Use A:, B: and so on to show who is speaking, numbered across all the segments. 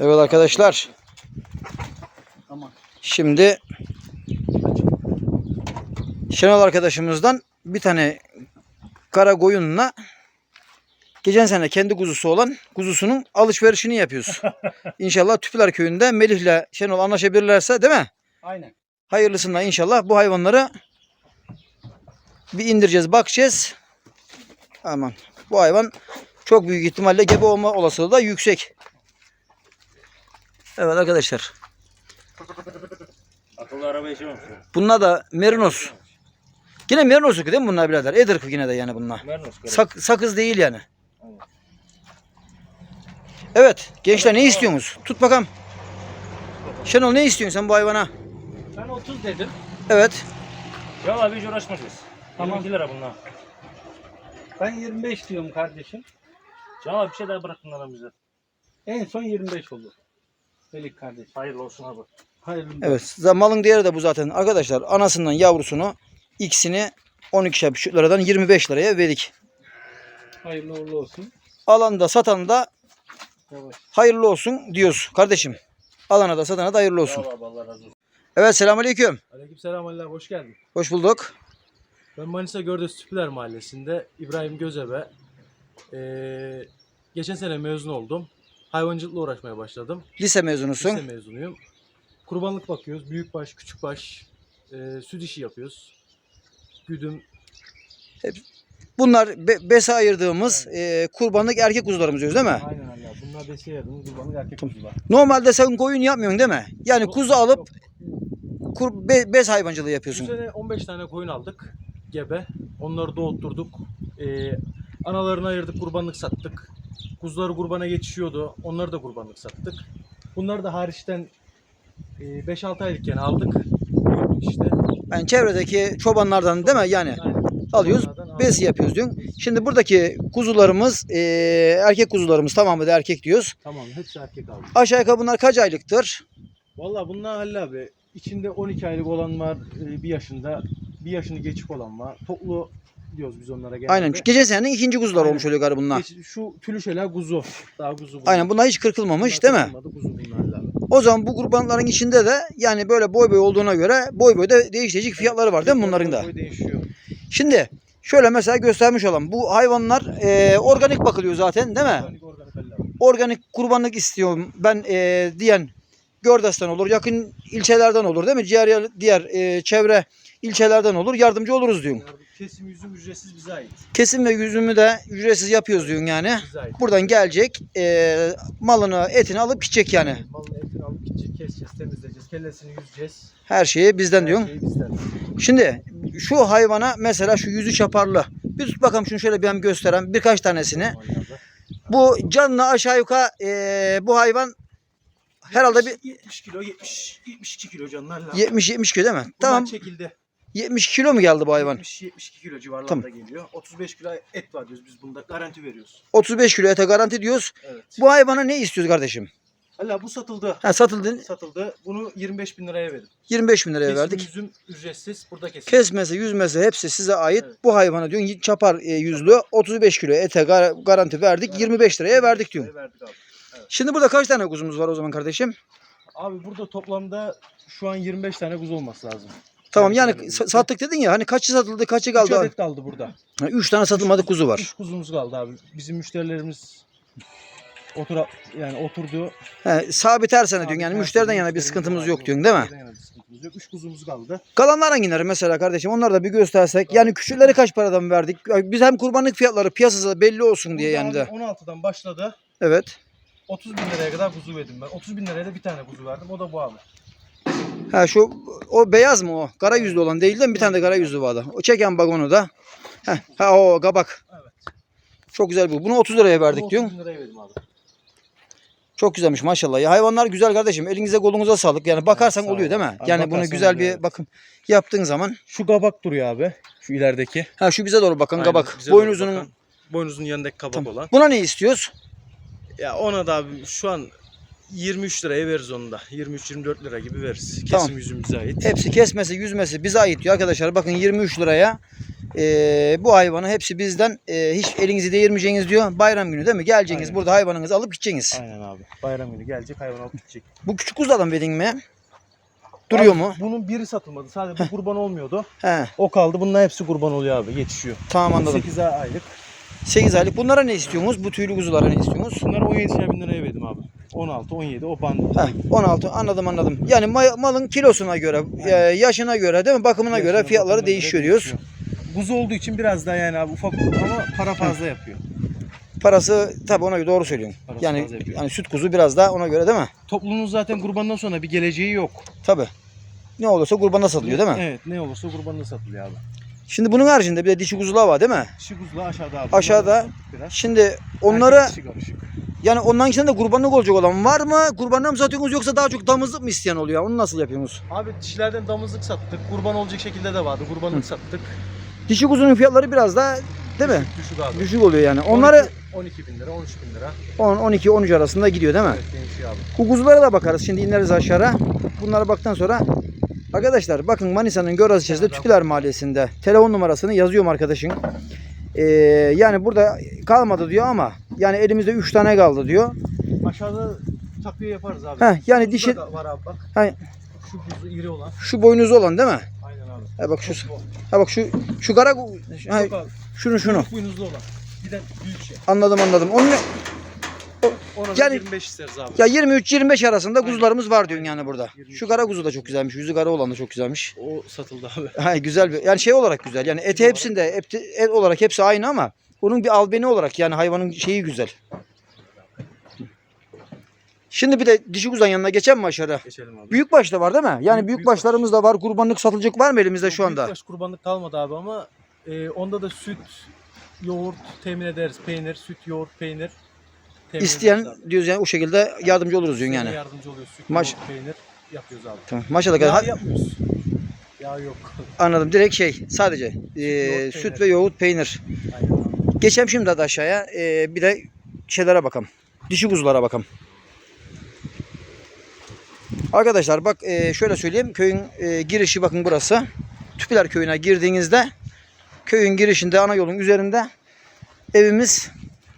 A: Evet arkadaşlar. Şimdi Şenol arkadaşımızdan bir tane kara koyunla geçen sene kendi kuzusu olan kuzusunun alışverişini yapıyoruz. İnşallah Tüpüler köyünde Melih'le Şenol anlaşabilirlerse değil mi?
B: Aynen.
A: Hayırlısından inşallah bu hayvanları bir indireceğiz, bakacağız. Aman bu hayvan çok büyük ihtimalle gebe olma olasılığı da yüksek. Evet arkadaşlar.
C: Akıllı araba yaşamamış.
A: Bunlar da merinos. Yine merinos ırkı değil mi bunlar birader? Ed ırkı yine de yani bunlar.
C: Gerek.
A: Sak- sakız değil yani. Evet gençler ne istiyorsunuz? Tut bakalım. Şenol ne istiyorsun sen bu hayvana?
B: Ben 30 dedim.
A: Evet.
C: Ya abi hiç uğraşmayacağız.
B: Tamam.
C: 22 lira bunlar.
B: Ben 25 diyorum kardeşim.
C: Can abi bir şey daha bırak bunlardan bize.
B: En son 25 olur. Melik kardeşim.
C: Hayırlı olsun abi.
B: Hayırlı
A: Evet. Malın değeri de bu zaten. Arkadaşlar anasından yavrusunu ikisini 12'şer buçuk liradan 25 liraya verdik.
B: Hayırlı uğurlu olsun.
A: Alan da satan da
B: Yavaş.
A: hayırlı olsun diyoruz kardeşim. Alana da satana da hayırlı olsun.
C: Sağ ol abi Allah razı olsun.
A: Evet selamünaleyküm.
D: Aleykümselam Ali abi, hoş geldin.
A: Hoş bulduk.
D: Ben Manisa Gördes Tüpüler Mahallesi'nde İbrahim Gözebe. Ee, geçen sene mezun oldum. Hayvancılıkla uğraşmaya başladım.
A: Lise mezunusun.
D: Lise mezunuyum. Kurbanlık bakıyoruz. Büyükbaş, küçükbaş, e, süt işi yapıyoruz. Güdüm.
A: Bunlar be- bese ayırdığımız e, kurbanlık erkek kuzularımız diyoruz değil mi?
D: Aynen abi. Bunlar besiye yardımı kurbanlık erkek kuzular.
A: Normalde sen koyun yapmıyorsun değil mi? Yani kuzu alıp kur, be- bez hayvancılığı
D: Bu
A: yapıyorsun.
D: sene 15 tane koyun aldık. Gebe. Onları doğutturduk. Ee, analarını ayırdık, kurbanlık sattık. Kuzuları kurbana geçiyordu. Onları da kurbanlık sattık. Bunları da hariçten e, 5-6 aylıkken aldık. İşte.
A: Yani çevredeki çobanlardan değil mi? Yani
D: Aynen.
A: alıyoruz,
D: Onlardan aldık.
A: bes yapıyoruz diyorsun. Şimdi buradaki kuzularımız e, erkek kuzularımız tamamı da erkek diyoruz.
D: Tamam hepsi erkek aldık.
A: Aşağı yukarı bunlar kaç aylıktır?
D: Valla bunlar Halil abi. İçinde 12 aylık olan var, e, bir yaşında. Bir yaşını geçik olan var. Toplu diyoruz biz onlara genelde.
A: Aynen. Geçen senenin ikinci kuzular
D: Aynen.
A: olmuş oluyor galiba bunlar.
D: Geç- şu tülüşeler kuzu. Daha kuzu bunlar.
A: Aynen bunlar hiç kırkılmamış değil mi?
D: Kuzu bunlar.
A: O zaman bu kurbanların içinde de yani böyle boy boy olduğuna göre boy boyda değişik değişik fiyatları var değil mi bunların da?
D: Boy değişiyor.
A: Şimdi şöyle mesela göstermiş olan bu hayvanlar e, organik bakılıyor zaten değil mi?
D: Organik organik.
A: Organik kurbanlık istiyorum ben e, diyen Gördes'ten olur, yakın ilçelerden olur değil mi? Diğer diğer e, çevre ilçelerden olur. Yardımcı oluruz diyorsun.
D: Kesim yüzüm ücretsiz bize ait.
A: Kesim ve yüzümü de ücretsiz yapıyoruz diyorsun yani.
D: Bize ait.
A: Buradan gelecek e, malını, etini alıp gidecek yani.
D: Malın etini alıp gideceğiz, keseceğiz, temizleyeceğiz, kellesini yüzeceğiz.
A: Her şeyi bizden diyorsun.
D: Her şey bizden.
A: Şimdi şu hayvana mesela şu yüzü çaparlı. Bir tut bakalım şunu şöyle bir hem gösteren birkaç tanesini. Bu canlı aşağı yukarı e, bu hayvan herhalde bir
D: 70 kilo, 70 72 kilo canlı Halil abi.
A: 70-70 kilo değil mi?
D: Bunlar
A: Tamam.
D: çekildi.
A: 70 kilo mu geldi bu hayvan?
D: 70-72 kilo civarlarında
A: Tamam.
D: geliyor. 35 kilo et var diyoruz biz bunda. Garanti veriyoruz.
A: 35 kilo ete garanti diyoruz.
D: Evet.
A: Bu hayvana ne istiyoruz kardeşim?
D: Hala bu satıldı.
A: Ha, satıldı.
D: Satıldı. Bunu 25 bin liraya verdim.
A: 25 bin liraya
D: Kesim
A: verdik.
D: yüzüm ücretsiz. Burada kesin.
A: Kesmesi, yüzmesi hepsi size ait.
D: Evet.
A: Bu hayvana diyorsun çapar e, yüzlü 35 kilo ete gar- garanti verdik.
D: Evet.
A: 25 liraya verdik diyorsun.
D: Verdik abi.
A: Şimdi burada kaç tane kuzumuz var o zaman kardeşim?
D: Abi burada toplamda şu an 25 tane kuzu olması lazım.
A: Tamam yani sa- sattık dedin ya hani kaçı satıldı kaçı
D: 3
A: kaldı?
D: adet kaldı burada.
A: 3 tane satılmadı kuzu var.
D: 3 kuzumuz kaldı abi. Bizim müşterilerimiz otur yani oturdu.
A: He, sabit her sene diyorsun yani
D: her
A: müşteriden
D: sene
A: yana bir
D: müşterimiz
A: sıkıntımız
D: var.
A: yok diyorsun değil mi?
D: Müşteriden yana bir sıkıntımız yok. 3 kuzumuz kaldı.
A: Kalanlar hangileri mesela kardeşim onları da bir göstersek. Yani küçükleri kaç paradan verdik? Biz hem kurbanlık fiyatları piyasada belli olsun diye
D: Burada
A: yani de.
D: abi 16'dan başladı.
A: Evet.
D: 30 bin liraya kadar kuzu verdim ben. 30 bin liraya da bir tane kuzu verdim. O da bu abi.
A: Ha şu o beyaz mı o? Kara yüzlü olan değil de mi? bir tane de kara yüzlü vardı. O çeken bagonu da. Heh, ha o kabak.
D: Evet.
A: Çok güzel bu. Bunu 30 liraya verdik
D: Bunu
A: diyorsun.
D: 30 bin liraya verdim abi.
A: Çok güzelmiş maşallah. Ya hayvanlar güzel kardeşim. Elinize kolunuza sağlık. Yani bakarsan
D: sağ
A: oluyor
D: ol.
A: değil mi?
D: Abi
A: Yani bunu güzel
D: oluyor,
A: bir
D: evet.
A: bakım yaptığın zaman.
D: Şu kabak duruyor abi. Şu ilerideki.
A: Ha şu bize doğru bakın
D: Aynen,
A: kabak. Boynuzunun.
D: bakan, Boynuzun yanındaki kabak
A: Tamam.
D: olan.
A: Buna ne istiyoruz?
D: Ya ona da abi şu an 23 liraya veririz onu da. 23-24 lira gibi veririz. Kesim
A: Tamam.
D: yüzüm bize ait.
A: Hepsi kesmesi, yüzmesi bize ait diyor arkadaşlar. Bakın 23 liraya Ee, bu hayvanı hepsi bizden e, hiç elinizi değirmeyeceğiniz diyor. Bayram günü değil mi? Geleceğiniz
D: Aynen.
A: burada hayvanınızı alıp gideceksiniz.
D: Aynen abi. Bayram günü gelecek hayvan alıp gidecek.
A: Bu küçük kuzulardan verdin mi? Duruyor
D: Abi,
A: mu?
D: Bunun biri satılmadı. Sadece bu kurban olmuyordu.
A: He,
D: O kaldı. Bunların hepsi kurban oluyor abi. Yetişiyor.
A: tamam anladım.
D: 8 aylık.
A: 8 aylık. Bunlara ne istiyorsunuz? Bu tüylü kuzulara ne istiyorsunuz?
D: Bunları 17 bin liraya verdim abi. 16, 17 o band.
A: Heh, 16 anladım anladım. Yani ma- malın kilosuna göre, e, yaşına göre değil mi? Bakımına göre
D: Yaşına,
A: fiyatları
D: bakımına
A: değişiyor
D: göre
A: diyoruz.
D: Kuzu olduğu için biraz daha yani abi ufak ama para fazla yapıyor.
A: Parası tabii ona göre doğru söylüyorsun.
D: Parası
A: Yani
D: fazla yapıyor.
A: yani süt kuzu biraz daha ona göre değil mi?
D: Topluluğun zaten kurbandan sonra bir geleceği yok.
A: Tabii. Ne olursa kurbanda satılıyor değil mi?
D: Evet ne olursa kurbanla satılıyor abi.
A: Şimdi bunun haricinde bir de dişi kuzular var değil mi?
D: Dişi kuzular aşağıda abi.
A: Aşağıda.
D: Biraz.
A: Şimdi
D: karışık.
A: yani onların içinde de kurbanlık olacak olan var mı? Kurbanlık mı satıyorsunuz yoksa daha çok damızlık mı isteyen oluyor? Onu nasıl yapıyorsunuz?
D: Abi dişilerden damızlık sattık. Kurban olacak şekilde de vardı. Kurbanlık sattık.
A: Dişi kuzunun fiyatları biraz daha değil mi?
D: Düşük abi.
A: Düşük oluyor yani. Onları
D: 12, 12 bin lira, 13 bin lira.
A: 10, 12, 13 arasında gidiyor değil mi?
D: Evet değişiyor abi.
A: Bu kuzulara da bakarız. Şimdi ineriz aşağı. Bunlara baktıktan sonra Arkadaşlar bakın Manisa'nın Göraz ilçesinde Tüpüler Mahallesi'nde telefon numarasını yazıyorum arkadaşın. Ee, yani burada kalmadı diyor ama yani elimizde 3 tane kaldı diyor.
D: Aşağıda takviye yaparız abi.
A: Heh, yani dişi-
D: var abi bak.
A: Hay-
D: Şu kuzu iri olan.
A: Şu boynuzlu olan değil mi?
D: Aynen abi.
A: Ha bak şu ha bak şu şu kara ha, şunu şunu
D: boynuzlu olan. De büyük şey.
A: anladım anladım. Onun
D: Ona
A: Yani-
D: 25 isteriz abi.
A: ya 23-25 arasında kuzularımız var diyorsun yani burada.
D: 23.
A: Şu kara kuzu da çok güzelmiş. Yüzü kara olan da çok güzelmiş.
D: O satıldı abi.
A: Ha güzel bir yani şey olarak güzel. Yani eti hepsinde eti, et olarak hepsi aynı ama bunun bir albeni olarak yani hayvanın şeyi güzel. Şimdi bir de dişi kuzan yanına geçen mi aşağıya?
D: Geçelim abi.
A: Büyük baş da var değil mi? Yani
D: Büyük-
A: büyük
D: büyük
A: başlarımız da var. Kurbanlık satılacak var mı elimizde şu anda?
D: Büyükbaş kurbanlık kalmadı abi ama e, onda da süt, yoğurt temin ederiz. Peynir, süt, yoğurt, peynir. Temin
A: İsteyen diyoruz yani o şekilde yardımcı oluruz diyorsun yani.
D: Yardımcı oluyor. Süt,
A: Maş-
D: yoğurt, peynir yapıyoruz abi.
A: Tamam. Maşallah.
D: Yağ
A: Ha-
D: yapmıyoruz. Yağ yok.
A: anladım. Direkt şey sadece e,
D: yoğurt,
A: süt
D: peynir.
A: ve yoğurt peynir.
D: Aynen abi.
A: Geçelim şimdi hadi aşağıya. E, bir de şeylere bakalım. Dişi kuzulara bakalım. Arkadaşlar bak e, şöyle söyleyeyim. Köyün e, girişi bakın burası. Tüpüler köyüne girdiğinizde köyün girişinde ana yolun üzerinde evimiz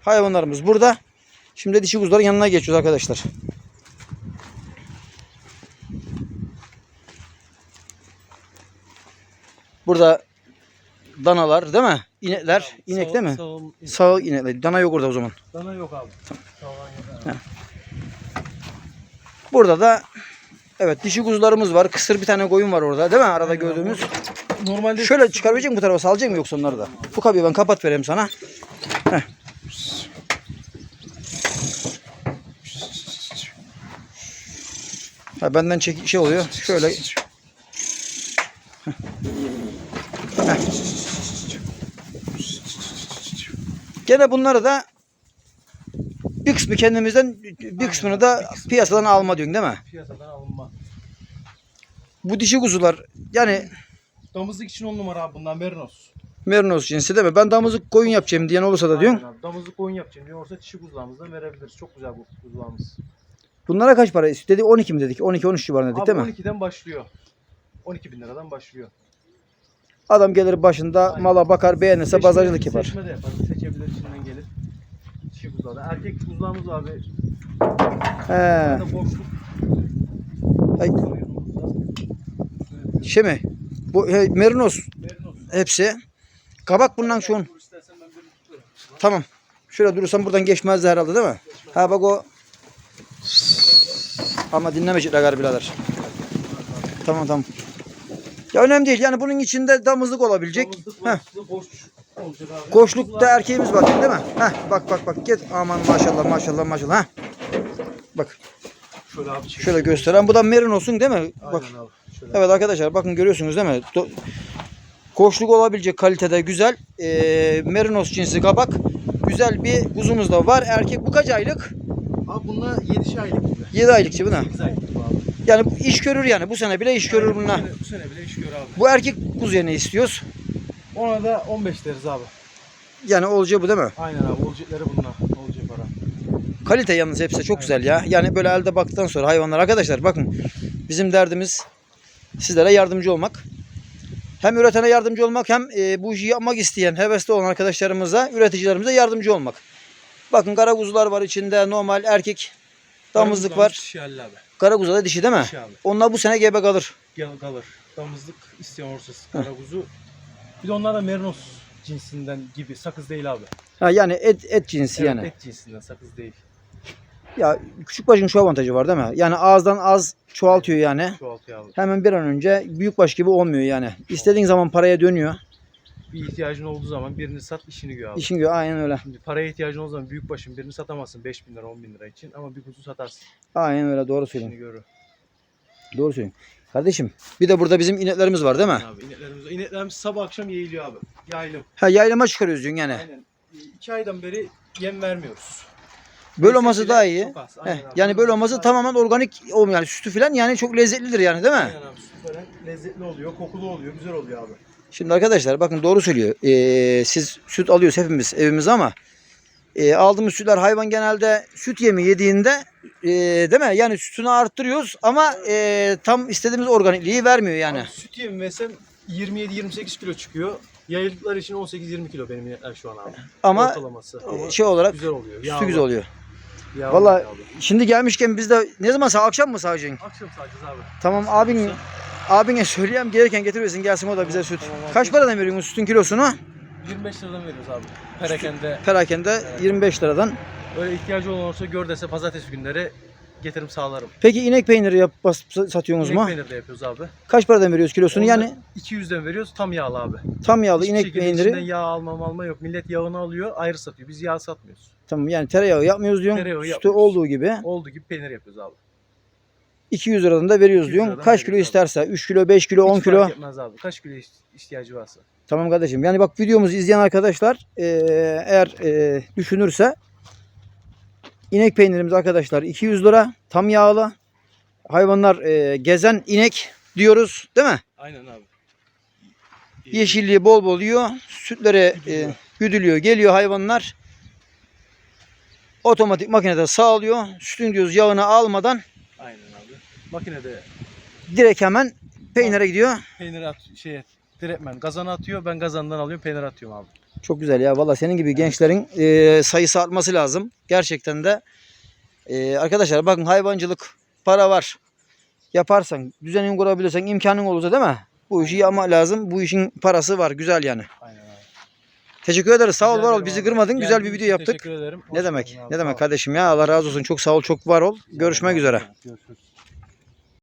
A: hayvanlarımız burada. Şimdi dişi kuzuların yanına geçiyoruz arkadaşlar. Burada danalar değil mi? İnekler. İnek
D: Sağ-
A: değil mi?
D: sağım-
A: Sağ inekler. Dana yok orada o zaman.
D: Dana yok abi. Abi.
A: Burada da evet dişi kuzularımız var. Kısır bir tane koyun var orada değil mi? Arada gördüğümüz.
D: Normalde
A: Şöyle çıkarabilecek misin bu tarafa salacak mı yoksa onları da? Bu kapıyı ben kapat vereyim sana. Heh. Ha, benden çek şey oluyor. Şöyle. Heh. Heh. Gene bunları da bir kısmı kendimizden bir kısmını da piyasadan alma diyorsun değil mi?
D: piyasadan alınma.
A: Bu dişi kuzular yani
D: Damızlık için on numara abi bundan Merinos.
A: Merinos cinsi değil mi? Ben damızlık koyun yapacağım diyen olursa da diyorsun.
D: Aynen abi. Damızlık koyun yapacağım diyor. Orada dişi kuzularımızdan verebiliriz. Çok güzel bu kuzularımız.
A: Bunlara kaç para istiyor? Dedi 12 mi dedik? 12-13 civarında dedik
D: Abi
A: değil mi?
D: 12'den başlıyor. 12 bin liradan başlıyor.
A: Adam gelir başında
D: Aynen.
A: mala bakar beğenirse
D: Seçme-
A: pazarcılık yapar.
D: Seçme de yaparız. Seçebilir içinden gelir. Dişi kuzulardan. Erkek kuzularımız abi.
A: He.
D: Arada boşluk.
A: Ay. Şey mi? Bu he, Merinos
D: Merinos.
A: hepsi. Kabak bundan şu an.
D: Dur istersen ben bir tutuyorum.
A: Tamam. Şöyle durursam buradan geçmezdi herhalde değil mi? Ha bak o. Ama dinlemeyecekler galiba birader. Tamam tamam. Ya önemli değil. Yani bunun içinde damızlık olabilecek.
D: Damızlık
A: Heh.
D: var. Boş olacak abi.
A: Koçlukta erkeğimiz var değil mi? Heh, bak bak bak git. Aman maşallah maşallah maşallah. Heh. Bak
D: Şöyle abi çek.
A: şöyle gösteren. Bu da Merinos'un değil mi? Bak.
D: Aynen abi. Şöyle.
A: Evet arkadaşlar bakın görüyorsunuz değil mi? Do- Koçluk olabilecek kalitede güzel. Ee, Merinos cinsi kabak. Güzel bir kuzumuz da var. Erkek bu kaç aylık?
D: Abi bunlar 7 aylık gibi.
A: 7 aylık gibi ne?
D: 8 aylık bu abi.
A: Yani iş görür yani. Bu sene bile iş görür
D: Yani bu
A: bununla.
D: sene- Bu sene bile iş görür abi.
A: Bu erkek kuzuya ne istiyoruz?
D: Ona da 15 deriz abi.
A: Yani olacağı bu değil mi?
D: Aynen abi. Olacakları bunlar. Olacak para.
A: Kalite yalnız hepsi çok güzel ya. Yani böyle elde baktıktan sonra hayvanlar arkadaşlar bakın bizim derdimiz sizlere yardımcı olmak. Hem üretene yardımcı olmak hem e, bu işi yapmak isteyen, hevesli olan arkadaşlarımıza, üreticilerimize yardımcı olmak. Bakın kara kuzular var içinde normal erkek damızlık var.
D: Abi.
A: Kara kuzu da dişi değil mi?
D: Dişi abi.
A: Onlar bu sene gebe kalır.
D: Gel kalır. Damızlık isteyen olursa kara kuzu. Bir de onlar da merinos cinsinden gibi. Sakız değil abi.
A: Ha, yani et, et cinsi
D: Evet,
A: yani.
D: et cinsinden sakız değil.
A: Ya küçük başın şu avantajı var değil mi? Yani ağızdan az çoğaltıyor yani.
D: Çoğaltıyor abi.
A: Hemen bir an önce büyük baş gibi olmuyor yani. İstediğin zaman paraya dönüyor.
D: Bir ihtiyacın olduğu zaman birini sat işini gör abi.
A: İşin görüyor aynen öyle.
D: Şimdi paraya ihtiyacın olduğu zaman büyük başın birini satamazsın 5 bin lira 10 bin lira için ama bir kuzu satarsın.
A: Aynen öyle doğru
D: İşini
A: söylüyorsun.
D: görür.
A: Doğru söylüyorsun. Kardeşim bir de burada bizim ineklerimiz var değil mi?
D: Abi ineklerimiz, ineklerimiz sabah akşam yayılıyor abi. Yaylım.
A: Ha yaylama çıkarıyoruz diyorsun yani.
D: Aynen. 2 aydan beri yem vermiyoruz.
A: Böyle olması daha iyi.
D: çok az.
A: Heh,
D: abi.
A: yani böyle olması tamamen organik olmuyor. Yani sütü falan yani çok lezzetlidir yani değil mi?
D: Aynen abi süt veren lezzetli oluyor, kokulu oluyor, güzel oluyor abi.
A: Şimdi arkadaşlar bakın doğru söylüyor. Ee, siz süt alıyoruz hepimiz evimize ama e, aldığımız sütler hayvan genelde süt yemi yediğinde e, değil mi? Yani sütünü arttırıyoruz ama e, tam istediğimiz organikliği vermiyor yani.
D: Abi süt yemi versem 27-28 kilo çıkıyor. Yayıldıkları için 18-20 kilo benim inekler şu an abi.
A: Ama
D: Ortalaması. Ama
A: e, şey olarak
D: güzel oluyor.
A: sütü
D: yağlı.
A: güzel oluyor.
D: Yağlı
A: Vallahi-
D: abi.
A: Şimdi gelmişken biz de ne zaman akşam mı sağacaksın?
D: Akşam sağacağız abi.
A: Tamam abin abine söyleyeyim gelirken getiriyorsun gelsin o da bize süt. Kaç paradan veriyorsun sütün kilosunu?
D: 25 liradan veriyoruz abi. Perakende
A: Perakende 25 liradan.
D: öyle ihtiyacı olan olursa gör dese pazartesi günleri getirim sağlarım.
A: Peki inek peyniri yap bas, satıyorsunuz
D: İnek
A: mu?
D: peyniri de yapıyoruz abi.
A: Kaç paradan veriyoruz kilosunu?
D: Ondan
A: Yani
D: 200'den veriyoruz tam yağlı abi.
A: tam yağlı
D: Hiçbir
A: inek peyniri.
D: içinden yağ alma alma yok. Millet yağını alıyor ayrı satıyor. Biz yağ satmıyoruz.
A: Tamam yani tereyağı yapmıyoruz diyorsun.
D: Tereyağı
A: Sütü
D: yapmıyoruz.
A: olduğu gibi
D: Olduğu gibi peynir yapıyoruz abi.
A: 200 liradan da veriyoruz
D: 200
A: diyorsun.
D: liradan
A: Kaç kilo
D: veriyoruz
A: isterse 3 kilo, 5 kilo, 10
D: Hiç
A: kilo.
D: fark etmez abi. Kaç kilo iht- ihtiyacı varsa.
A: Tamam kardeşim. Yani bak videomuzu izleyen arkadaşlar eee, eğer eee, düşünürse inek peynirimiz arkadaşlar 200 lira. Tam yağlı. Hayvanlar eee, gezen inek diyoruz değil mi?
D: Aynen abi.
A: Yeşilliği bol bol yiyor. Sütleri
D: Güdülüyor.
A: e, güdülüyor. Geliyor hayvanlar. Otomatik makinede sağlıyor. Sütün diyoruz yağını almadan.
D: Makinede
A: direkt hemen peynire gidiyor.
D: peynir at şey direktmen gazana atıyor. Ben gazandan alıyorum peynir atıyorum abi.
A: Çok güzel ya. Valla senin gibi gençlerin e, sayısı artması lazım. Gerçekten de e, arkadaşlar bakın hayvancılık para var. Yaparsan, düzenini kurabilirsen, imkanın olursa değil mi? Bu işi yapmak lazım. Bu işin parası var. Güzel yani.
D: Aynen abi.
A: Teşekkür ederiz. Sağ ol, var ol. Bizi kırmadın. Güzel bir video yaptık.
D: Teşekkür ederim.
A: Ne
D: Hoş
A: demek?
D: geldin abi,
A: Ne demek kardeşim ya. Allah razı olsun. Çok sağ ol, çok var ol. Görüşmek üzere.
D: Görüşürüz.